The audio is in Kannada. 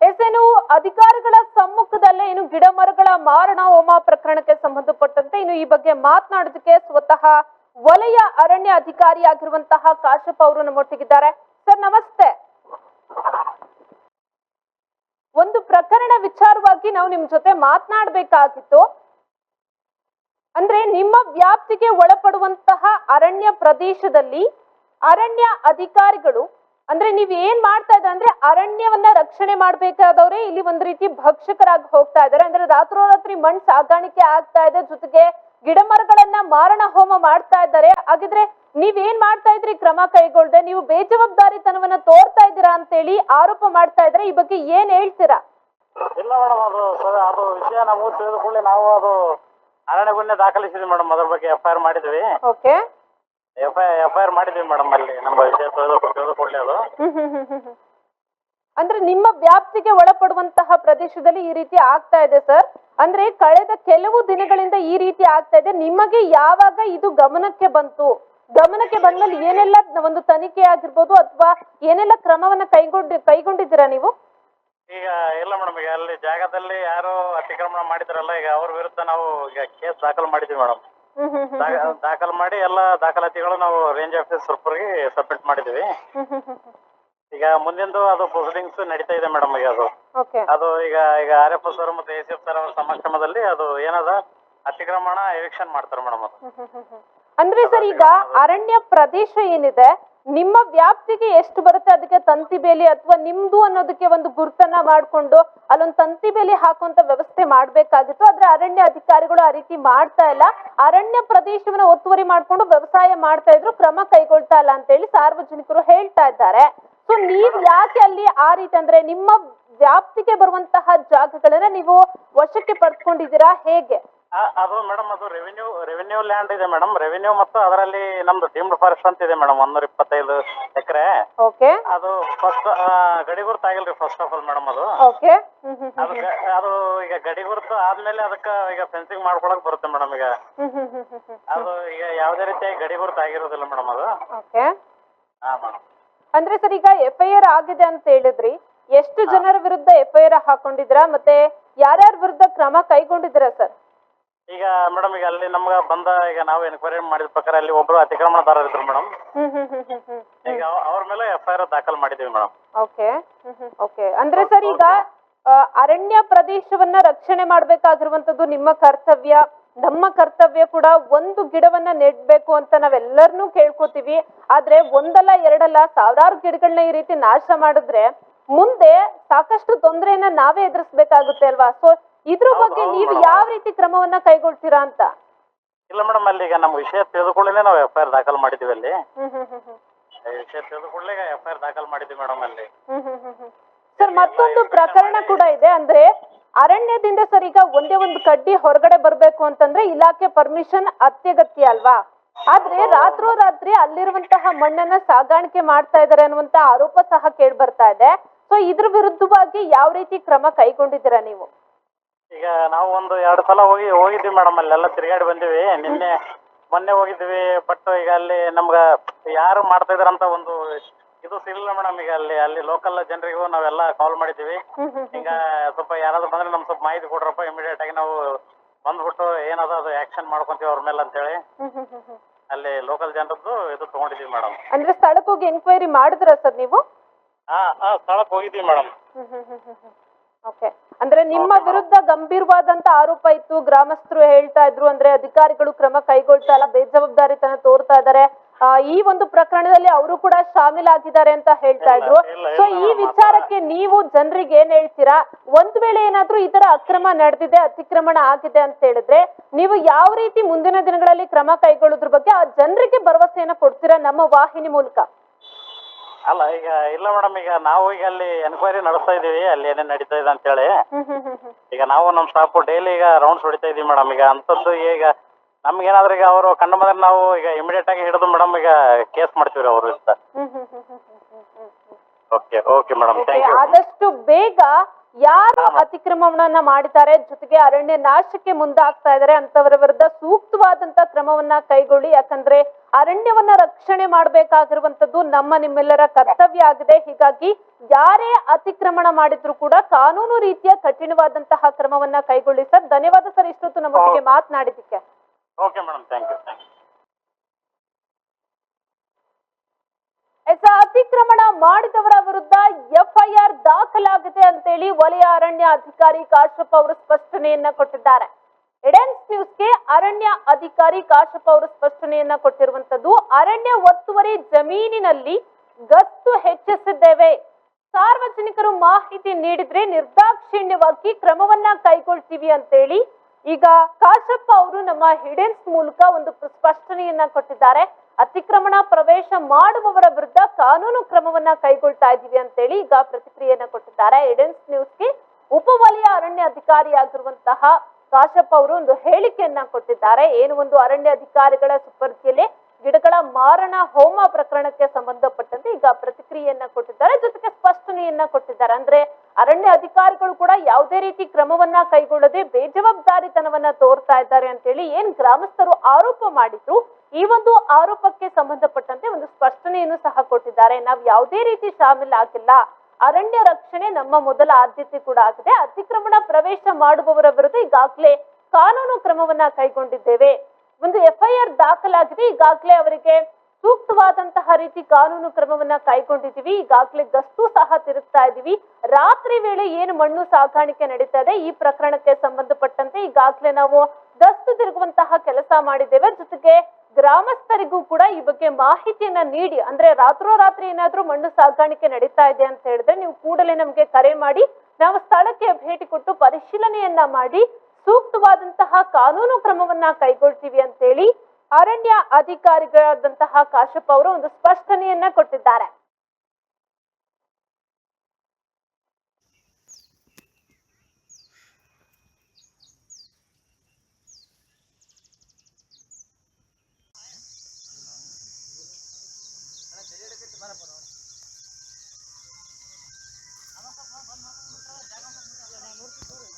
ಎಸ್ ಏನು ಅಧಿಕಾರಿಗಳ ಸಮ್ಮುಖದಲ್ಲೇ ಇನ್ನು ಗಿಡ ಮರಗಳ ಮಾರಣ ಹೋಮ ಪ್ರಕರಣಕ್ಕೆ ಸಂಬಂಧಪಟ್ಟಂತೆ ಇನ್ನು ಈ ಬಗ್ಗೆ ಮಾತನಾಡೋದಕ್ಕೆ ಸ್ವತಃ ವಲಯ ಅರಣ್ಯ ಅಧಿಕಾರಿಯಾಗಿರುವಂತಹ ಕಾಶ್ಯಪ್ಪ ಅವರು ನಮ್ಮೊಟ್ಟಿಗಿದ್ದಾರೆ. ಸರ್, ನಮಸ್ತೆ. ಒಂದು ಪ್ರಕರಣ ವಿಚಾರವಾಗಿ ನಾವು ನಿಮ್ ಜೊತೆ ಮಾತನಾಡಬೇಕಾಗಿತ್ತು. ಅಂದ್ರೆ ನಿಮ್ಮ ವ್ಯಾಪ್ತಿಗೆ ಒಳಪಡುವಂತಹ ಅರಣ್ಯ ಪ್ರದೇಶದಲ್ಲಿ ಅರಣ್ಯ ಅಧಿಕಾರಿಗಳು, ಅಂದ್ರೆ ನೀವ್ ಏನ್ ಮಾಡ್ತಾ ಇದ್ದ ಅಂದ್ರೆ ಅರಣ್ಯವನ್ನ ರಕ್ಷಣೆ ಮಾಡ್ಬೇಕಾದವ್ರೆ ಇಲ್ಲಿ ಒಂದ್ ರೀತಿ ಭಕ್ಷಕರಾಗಿ ಹೋಗ್ತಾ ಇದಾರೆ ಅಂದ್ರೆ ರಾತ್ರೋರಾತ್ರಿ ಮಣ್ ಸಾಗಾಣಿಕೆ ಆಗ್ತಾ ಇದೆ, ಜೊತೆಗೆ ಗಿಡ ಮರಗಳನ್ನ ಮಾರಣ ಹೋಮ ಮಾಡ್ತಾ ಇದ್ದಾರೆ. ಹಾಗಿದ್ರೆ ನೀವ್ ಏನ್ ಮಾಡ್ತಾ ಇದ್ರಿ ಕ್ರಮ ಕೈಗೊಳ್ಳದೆ ನೀವು ಬೇಜವಾಬ್ದಾರಿತನವನ್ನ ತೋರ್ತಾ ಇದ್ದೀರಾ ಅಂತೇಳಿ ಆರೋಪ ಮಾಡ್ತಾ ಇದ್ರೆ ಈ ಬಗ್ಗೆ ಏನ್ ಹೇಳ್ತೀರಾ? ಇಲ್ಲ ಮೇಡಮ್, ಅದು ಅದು ವಿಷಯ ನಾವು ತಿಳಿದುಕೊಳ್ಳಿ. ನಾವು ಅದು ಅರಣ್ಯ ದಾಖಲಿಸಿದ್ವಿ ಮೇಡಮ್ ಅದ್ರ ಬಗ್ಗೆ ಎಫ್ ಐ ಆರ್ ಮಾಡಿದ್ವಿ. Okay F I F I R ಮಾಡಿದ್ವಿ ಮೇಡಮ್ ಅಲ್ಲಿ ನಮ್ಮ ವಿಷಯ ತಿಳಿದುಕೊಳ್ಳಿ ಅದು. ಹ್ಮ್ ಹ್ಮ್ ಹ್ಮ್ ಹ್ಮ್ ಹ್ಮ್. ಅಂದ್ರೆ ನಿಮ್ಮ ವ್ಯಾಪ್ತಿಗೆ ಒಳಪಡುವಂತಹ ಪ್ರದೇಶದಲ್ಲಿ ಈ ರೀತಿ ಆಗ್ತಾ ಇದೆ ಸರ್. ಅಂದ್ರೆ ಕಳೆದ ಕೆಲವು ದಿನಗಳಿಂದ ಈ ರೀತಿ ಆಗ್ತಾ ಇದೆ. ನಿಮಗೆ ಯಾವಾಗ ಇದು ಗಮನಕ್ಕೆ ಬಂತು? ಗಮನಕ್ಕೆ ಬಂದ್ಮೇಲೆ ಏನೆಲ್ಲ ಒಂದು ತನಿಖೆ ಆಗಿರ್ಬೋದು ಅಥವಾ ಏನೆಲ್ಲ ಕ್ರಮವನ್ನ ಕೈಗೊಂಡು ಕೈಗೊಂಡಿದ್ದೀರಾ ನೀವು? ಈಗ ಇಲ್ಲ ಮೇಡಮ್ ಈಗ ಅಲ್ಲಿ ಜಾಗದಲ್ಲಿ ಯಾರು ಅತಿಕ್ರಮಣ ಮಾಡಿದ್ರಲ್ಲ ಈಗ ಅವ್ರ ವಿರುದ್ಧ ನಾವು ಈಗ ಕೇಸ್ ದಾಖಲು ಮಾಡಿದ್ವಿ ಮೇಡಮ್. ಹ್ಮ್ ಹ್ಮ್ ಹ್ಮ್ ದಾಖಲು ಮಾಡಿ ಎಲ್ಲ ದಾಖಲಾತಿಗಳು ನಾವು ರೇಂಜ್ ಆಫೀಸ್ ಸುರ್ಪುರ್ಗೆ ಸಬ್ಮಿಟ್ ಮಾಡಿದ್ವಿ. ಹ್ಮ್ ಹ್ಮ್ ಹ್ಮ್ ಹ್ಮ್. ಈಗ ಮುಂದಿಂದು ಅದು ಪ್ರೊಸೀಡಿಂಗ್ಸ್ ನಡೀತಾ ಇದೆ ಮೇಡಮ್ ಈಗ ಅದು. ಓಕೆ ಅದು ಈಗ ಈಗ ಆರ್ ಎಫ್ ಸರ್ ಮತ್ತು ಎ ಸಿ ಎಫ್ ಸರ್ ಅವರ ಸಮಕ್ಷಮದಲ್ಲಿ ಅದು ಏನದ? ಅತಿಕ್ರಮಣ ಎವಿಕ್ಷನ್ ಮಾಡ್ತಾರೆ ಮೇಡಮ್ ಅದು. ಹ್ಮ್ ಹ್ಮ್ ಹ್ಮ್ ಹ್ಮ್. ಅಂದ್ರೆ ಸರ್ ಈಗ ಅರಣ್ಯ ಪ್ರದೇಶ ಏನಿದೆ ನಿಮ್ಮ ವ್ಯಾಪ್ತಿಗೆ ಎಷ್ಟು ಬರುತ್ತೆ ಅದಕ್ಕೆ ತಂತಿ ಬೇಲಿ ಅಥವಾ ನಿಮ್ದು ಅನ್ನೋದಕ್ಕೆ ಒಂದು ಗುರುತನ್ನ ಮಾಡ್ಕೊಂಡು ಅಲ್ಲೊಂದು ತಂತಿ ಬೇಲಿ ಹಾಕುವಂತ ವ್ಯವಸ್ಥೆ ಮಾಡ್ಬೇಕಾಗಿತ್ತು. ಆದ್ರೆ ಅರಣ್ಯ ಅಧಿಕಾರಿಗಳು ಆ ರೀತಿ ಮಾಡ್ತಾ ಇಲ್ಲ. ಅರಣ್ಯ ಪ್ರದೇಶವನ್ನ ಒತ್ತುವರಿ ಮಾಡ್ಕೊಂಡು ವ್ಯವಸಾಯ ಮಾಡ್ತಾ ಇದ್ರು, ಕ್ರಮ ಕೈಗೊಳ್ತಾ ಇಲ್ಲ ಅಂತ ಹೇಳಿ ಸಾರ್ವಜನಿಕರು ಹೇಳ್ತಾ ಇದ್ದಾರೆ. ಸೊ ನೀವ್ ಯಾಕೆ ಅಲ್ಲಿ ಆ ರೀತಿ ಅಂದ್ರೆ ನಿಮ್ಮ ವ್ಯಾಪ್ತಿಗೆ ಬರುವಂತಹ ಜಾಗಗಳನ್ನ ನೀವು ವಶಕ್ಕೆ ಪಡ್ಕೊಂಡಿದ್ದೀರಾ? ಹೇಗೆ? ಅದು ಮೇಡಮ್ ಅದು ರೆವಿನ್ಯೂ ರೆವಿನ್ಯೂ ಲ್ಯಾಂಡ್ ಇದೆ ಮೇಡಮ್ ರೆವಿನ್ಯೂ ಮತ್ತು ಅದರಲ್ಲಿ ನಮ್ದು ಡೀಮ್ಡ್ ಫಾರೆಸ್ಟ್ ಅಂತ ಇದೆ ಮೇಡಮ್ ಒಂದೂರ ಇಪ್ಪತ್ತೈದು ಎಕರೆ. ಓಕೆ ಅದು ಫಸ್ಟ್ ಗಡಿ ಗುರುತು ಆಗಿಲ್ರಿ ಫಸ್ಟ್ ಆಫ್ ಆಲ್ ಮೇಡಮ್ ಅದು. ಓಕೆ ಅದು ಗ- ಅದು ಈಗ ಗಡಿ ಗುರುತು ಆದ್ಮೇಲೆ ಅದಕ್ಕೆ ಈಗ ಫೆನ್ಸಿಂಗ್ ಮಾಡ್ಕೊಳಕ್ ಬರುತ್ತೆ ಮೇಡಮ್ ಈಗ. ಅದು ಈಗ ಯಾವುದೇ ರೀತಿಯಾಗಿ ಗಡಿ ಗುರುತು ಆಗಿರೋದಿಲ್ಲ ಮೇಡಮ್ ಅದು. ಓಕೆ ಹಾ ಮೇಡಮ್ ಅಂದ್ರೆ ಸರ್ ಈಗ ಎಫ್ ಐ ಆರ್ ಆಗಿದೆ ಅಂತ ಹೇಳಿದ್ರಿ. ಎಷ್ಟು ಜನರ ವಿರುದ್ಧ ಎಫ್ ಐ ಆರ್ ಹಾಕೊಂಡಿದ್ರಾ ಮತ್ತೆ ಯಾರ್ಯಾರ ವಿರುದ್ಧ ಕ್ರಮ ಕೈಗೊಂಡಿದ್ರ ಸರ್? ಈಗ ಮೇಡಮ್ ಈಗ ಅಲ್ಲಿ ನಮ್ಗ ಬಂದ ಈಗ ನಾವು ಎನ್ಕ್ವೈರಿ ಮಾಡಿದ ಪ್ರಕಾರ ಅಲ್ಲಿ ಒಬ್ರು ಅತಿಕ್ರಮಣದಾರರು ಇದ್ರು ಮೇಡಮ್ ಹ್ಮ್ ಹ್ಮ್ ಹ್ಮ್ ಹ್ಮ್ ಹ್ಮ್ ಈಗ ಅವ- ಅವ್ರ ಮೇಲೆ ಎಫ್ ಐ ಆರ್ ದಾಖಲ್ ಮಾಡಿದೀವಿ ಮೇಡಮ್ ಓಕೆ ಓಕೆ. ಅಂದ್ರೆ ಸರ್ ಈಗ ಆ, ಅರಣ್ಯ ಪ್ರದೇಶವನ್ನ ರಕ್ಷಣೆ ಮಾಡ್ಬೇಕಾಗಿರುವಂತದ್ದು ನಿಮ್ಮ ಕರ್ತವ್ಯ. ನಮ್ಮ ಕರ್ತವ್ಯ ಕೂಡ ಒಂದು ಗಿಡವನ್ನ ನೆಡ್ಬೇಕು ಅಂತ ನಾವೆಲ್ಲರನ್ನೂ ಕೇಳ್ಕೊತೀವಿ. ಆದ್ರೆ ಒಂದಲ್ಲ ಎರಡಲ್ಲ ಸಾವಿರಾರು ಗಿಡಗಳನ್ನ ಈ ರೀತಿ ನಾಶ ಮಾಡಿದ್ರೆ ಮುಂದೆ ಸಾಕಷ್ಟು ತೊಂದರೆಯನ್ನ ನಾವೇ ಎದುರಿಸ್ಬೇಕಾಗುತ್ತೆ ಅಲ್ವಾ? ಸೊ ಇದ್ರ ಬಗ್ಗೆ ನೀವು ಯಾವ ರೀತಿ ಕ್ರಮವನ್ನ ಕೈಗೊಳ್ತೀರಾ ಅಂತ? ಇಲ್ಲ ಮೇಡಮ್ ಅಲ್ಲಿ ಈಗ ನಮ್ಮ ವಿಷಯ ತಿಳಿದುಕೊಳ್ಳೇ ನಾವು ಎಫ್ ಐ ಆರ್ ದಾಖಲು ಮಾಡಿದೀವಿ ಅಲ್ಲಿ ವಿಷಯ ತಿಳಿದುಕೊಳ್ಳೆ ಎಫ್ ಐ ಆರ್ ದಾಖಲು ಮಾಡಿದ್ವಿ ಮೇಡಮ್ ಅಲ್ಲಿ. ಸರ್ ಮತ್ತೊಂದು ಪ್ರಕರಣ ಕೂಡ ಇದೆ. ಅಂದ್ರೆ ಅರಣ್ಯದಿಂದ ಸರ್ ಈಗ ಒಂದೇ ಒಂದು ಕಡ್ಡಿ ಹೊರಗಡೆ ಬರ್ಬೇಕು ಅಂತಂದ್ರೆ ಇಲಾಖೆ ಪರ್ಮಿಷನ್ ಅತ್ಯಗತ್ಯ ಅಲ್ವಾ? ಆದ್ರೆ ರಾತ್ರೋರಾತ್ರಿ ಅಲ್ಲಿರುವಂತಹ ಮಣ್ಣನ್ನ ಸಾಗಾಣಿಕೆ ಮಾಡ್ತಾ ಇದಾರೆ ಅನ್ನುವಂತ ಆರೋಪ ಸಹ ಕೇಳಿ ಬರ್ತಾ ಇದೆ. ಸೊ ಇದ್ರ ವಿರುದ್ಧವಾಗಿ ಯಾವ ರೀತಿ ಕ್ರಮ ಕೈಗೊಂಡಿದ್ದೀರಾ ನೀವು? ಈಗ ನಾವು ಒಂದು ಎರಡು ಸಲ ಹೋಗಿ ಹೋಗಿದ್ವಿ ಮೇಡಮ್ ಅಲ್ಲೆಲ್ಲ ತಿರುಗಾಡಿ ಬಂದಿವಿ. ನಿನ್ನೆ ಮೊನ್ನೆ ಹೋಗಿದ್ವಿ ಬಟ್ ಈಗ ಅಲ್ಲಿ ನಮ್ಗ ಯಾರು ಮಾಡ್ತಾ ಇದಾರಂತ ಒಂದು ಇದು ಸಿಗಲಿಲ್ಲ ಮೇಡಮ್ ಈಗ ಅಲ್ಲಿ ಅಲ್ಲಿ ಲೋಕಲ್ ಜನರಿಗೂ ನಾವೆಲ್ಲ ಕಾಲ್ ಮಾಡಿದ್ದೀವಿ ಈಗ ಸ್ವಲ್ಪ ಯಾರಾದ್ರೂ ಬಂದ್ರೆ ನಮ್ ಸ್ವಲ್ಪ ಮಾಹಿತಿ ಕೊಡ್ರಪ್ಪ ಇಮಿಡಿಯೇಟ್ ಆಗಿ ನಾವು ಬಂದ್ಬಿಟ್ಟು ಏನದ ಅದು ಆಕ್ಷನ್ ಮಾಡ್ಕೊಂತೀವಿ ಅವ್ರ ಮೇಲೆ ಅಂತೇಳಿ. ಅಲ್ಲಿ ಲೋಕಲ್ ಜನರದ್ದು ಇದು ತಗೊಂಡಿದೀವಿ ಮೇಡಮ್ ಅಂದ್ರೆ ಸ್ಥಳಕ್ಕೆ ಹೋಗಿ ಎನ್ಕ್ವೈರಿ ಮಾಡಿದ್ರ ಸರ್ ನೀವು? ಹಾ ಹಾ ಸ್ಥಳಕ್ಕೆ ಹೋಗಿದ್ದೀವಿ ಮೇಡಮ್ ಅಂದ್ರೆ ನಿಮ್ಮ ವಿರುದ್ಧ ಗಂಭೀರವಾದಂತ ಆರೋಪ ಇತ್ತು ಗ್ರಾಮಸ್ಥರು ಹೇಳ್ತಾ ಇದ್ರು ಅಂದ್ರೆ ಅಧಿಕಾರಿಗಳು ಕ್ರಮ ಕೈಗೊಳ್ತಾ ಇಲ್ಲ ಬೇಜವಾಬ್ದಾರಿತನ ತೋರ್ತಾ ಇದ್ದಾರೆ. ಆ, ಈ ಒಂದು ಪ್ರಕರಣದಲ್ಲಿ ಅವರು ಕೂಡ ಶಾಮೀಲಾಗಿದ್ದಾರೆ ಅಂತ ಹೇಳ್ತಾ ಇದ್ರು. ಸೊ ಈ ವಿಚಾರಕ್ಕೆ ನೀವು ಜನರಿಗೆ ಏನ್ ಹೇಳ್ತೀರಾ? ಒಂದ್ ವೇಳೆ ಏನಾದ್ರೂ ಈ ತರ ಅಕ್ರಮ ನಡೆದಿದೆ ಅತಿಕ್ರಮಣ ಆಗಿದೆ ಅಂತ ಹೇಳಿದ್ರೆ ನೀವು ಯಾವ ರೀತಿ ಮುಂದಿನ ದಿನಗಳಲ್ಲಿ ಕ್ರಮ ಕೈಗೊಳ್ಳೋದ್ರ ಬಗ್ಗೆ ಆ ಜನರಿಗೆ ಭರವಸೆಯನ್ನ ಕೊಡ್ತೀರಾ ನಮ್ಮ ವಾಹಿನಿ ಮೂಲಕ? ಅಲ್ಲ ಈಗ ಇಲ್ಲ ಮೇಡಮ್ ಈಗ ನಾವು ಈಗ ಅಲ್ಲಿ ಎನ್ಕ್ವೈರಿ ನಡೆಸ್ತಾ ಇದೀವಿ ಅಲ್ಲಿ ಏನೇನ್ ನಡೀತಾ ಇದೆ ಅಂತ ಹೇಳಿ ಈಗ ನಾವು ನಮ್ಮ ಸ್ಟಾಫ್ ಡೈಲಿ ಈಗ ರೌಂಡ್ಸ್ ಹೊಡಿತಾ ಇದೀವಿ ಮೇಡಮ್. ಈಗ ಅಂತದ್ದು ಈಗ ನಮ್ಗೇನಾದ್ರೂ ಈಗ ಅವರು ಕಂಡು ಬಂದ್ರೆ ನಾವು ಈಗ ಇಮಿಡಿಯೇಟ್ ಆಗಿ ಹಿಡಿದು ಮೇಡಮ್ ಈಗ ಕೇಸ್ ಮಾಡ್ತೀವಿ ಅವರು ಅಂತ ಓಕೆ ಓಕೆ ಮೇಡಮ್ ಆದಷ್ಟು ಬೇಗ ಯಾರು ಅತಿಕ್ರಮವನ್ನ ಮಾಡಿದ್ದಾರೆ ಜೊತೆಗೆ ಅರಣ್ಯ ನಾಶಕ್ಕೆ ಮುಂದಾಗ್ತಾ ಇದಾರೆ ಅಂತವರ ವಿರುದ್ಧ ಸೂಕ್ತವಾದಂತ ಕ್ರಮವನ್ನ ಕೈಗೊಳ್ಳಿ. ಯಾಕಂದ್ರೆ ಅರಣ್ಯವನ್ನ ರಕ್ಷಣೆ ಮಾಡಬೇಕಾಗಿರುವಂತದ್ದು ನಮ್ಮ ನಿಮ್ಮೆಲ್ಲರ ಕರ್ತವ್ಯ ಆಗಿದೆ. ಹೀಗಾಗಿ ಯಾರೇ ಅತಿಕ್ರಮಣ ಮಾಡಿದ್ರು ಕೂಡ ಕಾನೂನು ರೀತಿಯ ಕಠಿಣವಾದಂತಹ ಕ್ರಮವನ್ನ ಕೈಗೊಳ್ಳಿ ಸರ್. ಧನ್ಯವಾದ ಸರ್ ಇಷ್ಟೊತ್ತು ನಮ್ಮೊಟ್ಟಿಗೆ ಮಾತನಾಡಿದ್ದಕ್ಕೆ. Okay madam thank you thank you ಅತಿಕ್ರಮಣ ಮಾಡಿದವರ ವಿರುದ್ಧ ಎಫ್ಐಆರ್ ದಾಖಲಾಗಿದೆ ಅಂತೇಳಿ ವಲಯ ಅರಣ್ಯ ಅಧಿಕಾರಿ ಕಾಶ್ಯಪ್ ಅವರು ಸ್ಪಷ್ಟನೆಯನ್ನ ಕೊಟ್ಟಿದ್ದಾರೆ. ಎಡೆನ್ಸ್ ನ್ಯೂಸ್ಗೆ ಅರಣ್ಯ ಅಧಿಕಾರಿ ಕಾಶಪ್ಪ ಅವರು ಸ್ಪಷ್ಟನೆಯನ್ನ ಕೊಟ್ಟಿರುವಂತದ್ದು, ಅರಣ್ಯ ಒತ್ತುವರಿ ಜಮೀನಿನಲ್ಲಿ ಗಸ್ತು ಹೆಚ್ಚಿಸಿದ್ದೇವೆ. ಸಾರ್ವಜನಿಕರು ಮಾಹಿತಿ ನೀಡಿದ್ರೆ ನಿರ್ದಾಕ್ಷಿಣ್ಯವಾಗಿ ಕ್ರಮವನ್ನ ಕೈಗೊಳ್ತೀವಿ ಅಂತೇಳಿ ಈಗ ಕಾಶಪ್ಪ ಅವರು ನಮ್ಮ ಹಿಡೆನ್ಸ್ ಮೂಲಕ ಒಂದು ಸ್ಪಷ್ಟನೆಯನ್ನ ಕೊಟ್ಟಿದ್ದಾರೆ. ಅತಿಕ್ರಮಣ ಪ್ರವೇಶ ಮಾಡುವವರ ವಿರುದ್ಧ ಕಾನೂನು ಕ್ರಮವನ್ನ ಕೈಗೊಳ್ತಾ ಇದ್ದೀವಿ ಅಂತೇಳಿ ಈಗ ಪ್ರತಿಕ್ರಿಯೆಯನ್ನ ಕೊಟ್ಟಿದ್ದಾರೆ. ಹಿಡೆನ್ಸ್ ನ್ಯೂಸ್ಗೆ ಉಪವಲಯ ಅರಣ್ಯ ಅಧಿಕಾರಿಯಾಗಿರುವಂತಹ ಕಾಶಪ್ಪ ಅವರು ಒಂದು ಹೇಳಿಕೆಯನ್ನ ಕೊಟ್ಟಿದ್ದಾರೆ. ಏನು ಒಂದು ಅರಣ್ಯ ಅಧಿಕಾರಿಗಳ ಸುಪರ್ದಿಯಲ್ಲಿ ಗಿಡಗಳ ಮಾರಣ ಹೋಮ ಪ್ರಕರಣಕ್ಕೆ ಸಂಬಂಧಪಟ್ಟಂತೆ ಈಗ ಪ್ರತಿಕ್ರಿಯೆಯನ್ನ ಕೊಟ್ಟಿದ್ದಾರೆ. ಜೊತೆಗೆ ಸ್ಪಷ್ಟನೆಯನ್ನ ಕೊಟ್ಟಿದ್ದಾರೆ. ಅಂದ್ರೆ ಅರಣ್ಯ ಅಧಿಕಾರಿಗಳು ಕೂಡ ಯಾವುದೇ ರೀತಿ ಕ್ರಮವನ್ನ ಕೈಗೊಳ್ಳದೆ ಬೇಜವಾಬ್ದಾರಿತನವನ್ನ ತೋರ್ತಾ ಇದ್ದಾರೆ ಅಂತ ಹೇಳಿ ಏನ್ ಗ್ರಾಮಸ್ಥರು ಆರೋಪ ಮಾಡಿದ್ರು. ಈ ಒಂದು ಆರೋಪಕ್ಕೆ ಸಂಬಂಧಪಟ್ಟಂತೆ ಒಂದು ಸ್ಪಷ್ಟನೆಯನ್ನು ಸಹ ಕೊಟ್ಟಿದ್ದಾರೆ. ನಾವು ಯಾವುದೇ ರೀತಿ ಶಾಮಿಲ್ ಆಗಿಲ್ಲ. ಅರಣ್ಯ ರಕ್ಷಣೆ ನಮ್ಮ ಮೊದಲ ಆದ್ಯತೆ ಕೂಡ ಆಗಿದೆ. ಅತಿಕ್ರಮಣ ಪ್ರವೇಶ ಮಾಡುವವರ ವಿರುದ್ಧ ಈಗಾಗಲೇ ಕಾನೂನು ಕ್ರಮವನ್ನ ಕೈಗೊಂಡಿದ್ದೇವೆ. ಒಂದು ಎಫ್ಐಆರ್ ದಾಖಲಾಗಿದೆ. ಈಗಾಗಲೇ ಅವರಿಗೆ ಸೂಕ್ತವಾದಂತಹ ರೀತಿ ಕಾನೂನು ಕ್ರಮವನ್ನ ಕೈಗೊಂಡಿದ್ದೀವಿ. ಈಗಾಗಲೇ ಗಸ್ತು ಸಹ ತಿರುಗ್ತಾ ಇದ್ದೀವಿ. ರಾತ್ರಿ ವೇಳೆ ಏನು ಮಣ್ಣು ಸಾಗಾಣಿಕೆ ನಡೀತಾ ಇದೆ ಈ ಪ್ರಕರಣಕ್ಕೆ ಸಂಬಂಧಪಟ್ಟಂತೆ ಈಗಾಗಲೇ ನಾವು ಗಸ್ತು ತಿರುಗುವಂತಹ ಕೆಲಸ ಮಾಡಿದ್ದೇವೆ. ಜೊತೆಗೆ ಗ್ರಾಮಸ್ಥರಿಗೂ ಕೂಡ ಈ ಬಗ್ಗೆ ಮಾಹಿತಿಯನ್ನ ನೀಡಿ, ಅಂದ್ರೆ ರಾತ್ರೋರಾತ್ರಿ ಏನಾದ್ರೂ ಮಣ್ಣು ಸಾಗಾಣಿಕೆ ನಡೀತಾ ಇದೆ ಅಂತ ಹೇಳಿದ್ರೆ ನೀವು ಕೂಡಲೇ ನಮ್ಗೆ ಕರೆ ಮಾಡಿ, ನಾವು ಸ್ಥಳಕ್ಕೆ ಭೇಟಿ ಕೊಟ್ಟು ಪರಿಶೀಲನೆಯನ್ನ ಮಾಡಿ, ಸೂಕ್ತವಾದಂತಹ ಕಾನೂನು ಕ್ರಮವನ್ನ ಕೈಗೊಳ್ತೀವಿ ಅಂತೇಳಿ ಅರಣ್ಯ ಅಧಿಕಾರಿಗಳಾದಂತಹ ಕಾಶಪ್ಪ ಅವರು ಒಂದು ಸ್ಪಷ್ಟನೆಯನ್ನ ಕೊಟ್ಟಿದ್ದಾರೆ. வரப்போறோம் அவங்க ஜனம் நூறு